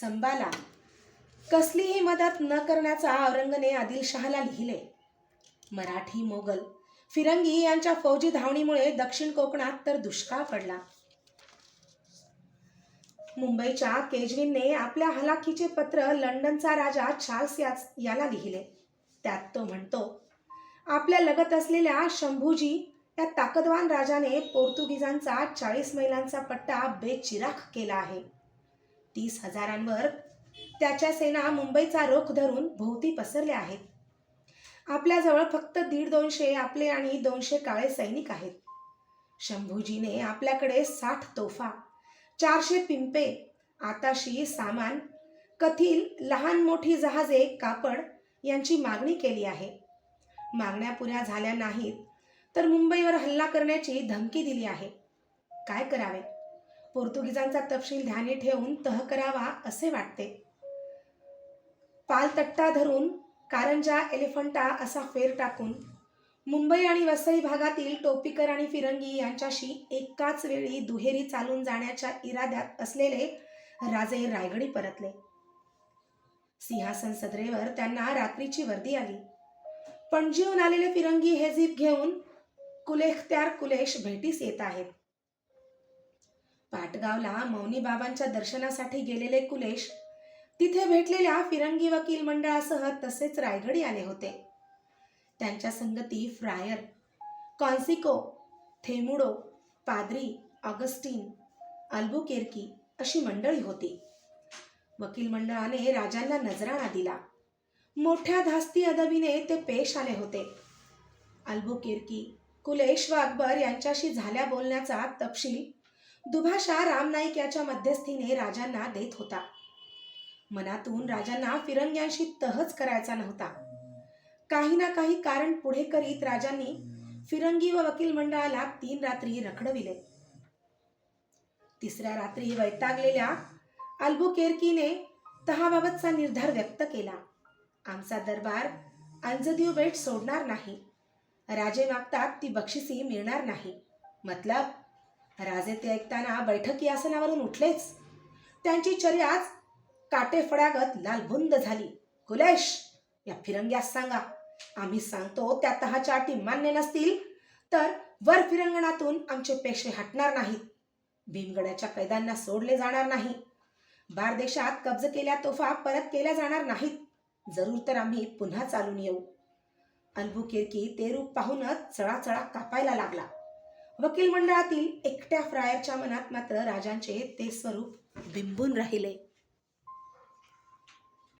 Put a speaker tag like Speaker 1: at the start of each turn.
Speaker 1: संबाला कसलीही मदत न करण्याचा औरंगने आदिलशहाला लिहिले. मराठी मोगल फिरंगी यांच्या फौजी धावणीमुळे दक्षिण कोकणात तर दुष्काळ पडला. मुंबईच्या केजवीनने आपल्या हलाखीचे पत्र लंडनचा राजा चार्ल्स याच याला लिहिले. त्यात तो म्हणतो आपल्या लगत असलेल्या शंभूजी या ताकदवान राजाने पोर्तुगीजांचा चाळीस मैलांचा पट्टा बेचिराख केला आहे. तीस हजारांवर त्याच्या सेना मुंबईचा रोख धरून भोवती पसरल्या आहेत. आपल्याजवळ फक्त दीड दोनशे आपले आणि दोनशे काळे सैनिक आहेत. शंभूजीने आपल्याकडे साठ तोफा चारशे पिंपे आताशी सामान कथील लहान मोठी जहाजे कापड यांची मागणी केली आहे. मागण्या पुऱ्या झाल्या नाहीत तर मुंबईवर हल्ला करण्याची धमकी दिली आहे. काय करावे? पोर्तुगीजांचा तपशील ध्यानी ठेवून तह करावा असे वाटते. पालतट्टा धरून कारंजा एलिफंटा असा फेर टाकून मुंबई आणि वसई भागातील टोपीकर आणि फिरंगी यांच्याशी एकाच वेळी दुहेरी चालून जाण्याच्या इराद्यात असलेले राजे रायगडी परतले. सिंहासन सदरेवर त्यांना रात्रीची वर्दी आली. पणजीहून आलेले फिरंगी हे जीप घेऊन कुलेख्त्यार कुलेश भेटीस येत आहेत. पाटगावला मौनी बाबांच्या दर्शनासाठी गेलेले कुलेश तिथे भेटलेल्या फिरंगी वकील मंडळासह तसेच रायगडी आले होते. त्यांच्या संगती फ्रायर कॉन्सिको थेमुडो पाद्री ऑगस्टीन अल्बुकेरकी अशी मंडळी होती. वकील मंडळाने राजांना नजराणा दिला. मोठ्या धास्ती अदबीने ते पेश आले होते. अल्बुकेरकी कुलेश व अकबर यांच्याशी झाल्या बोलण्याचा तपशील दुभाषा रामनाईक याच्या मध्यस्थीने राजांना देत होता. मनातून राजांना फिरंग्यांशी तहच करायचा नव्हता. काही ना काही कारण पुढे करीत राजांनी फिरंगी व वकील मंडळाला तीन रात्री रखडविले. तिसऱ्या रात्री वैतागलेल्या अल्बुकेरकीने तहाबाबतचा निर्धार व्यक्त केला. आमचा दरबार अंजदीव बेट सोडणार नाही. राजे मागतात ती बक्षिसी मिळणार नाही. मतलब राजे ते ऐकताना बैठकी आसनावरून उठलेच. त्यांची चर्याच काटे फड्यागत लालबुंद झाली. कुलेश या फिरंग्यास सांगा. आम्ही सांगतो त्या तहाच्या अटी मान्य नसतील तर वर फिरंगणातून आमचे पेशे हटणार नाहीत. भीमगडाच्या कैद्यांना सोडले जाणार नाही. बारदेशात कब्ज केल्या तोफा परत केल्या जाणार नाहीत. जरूर तर आम्ही पुन्हा चालून येऊ. अल्बुकेर्की ते रूप पाहूनच चळाचळा कापायला लागला. वकील मंडळातील एकट्या फ्रायरच्या मनात मात्र राजांचे ते स्वरूप बिंबून राहिले.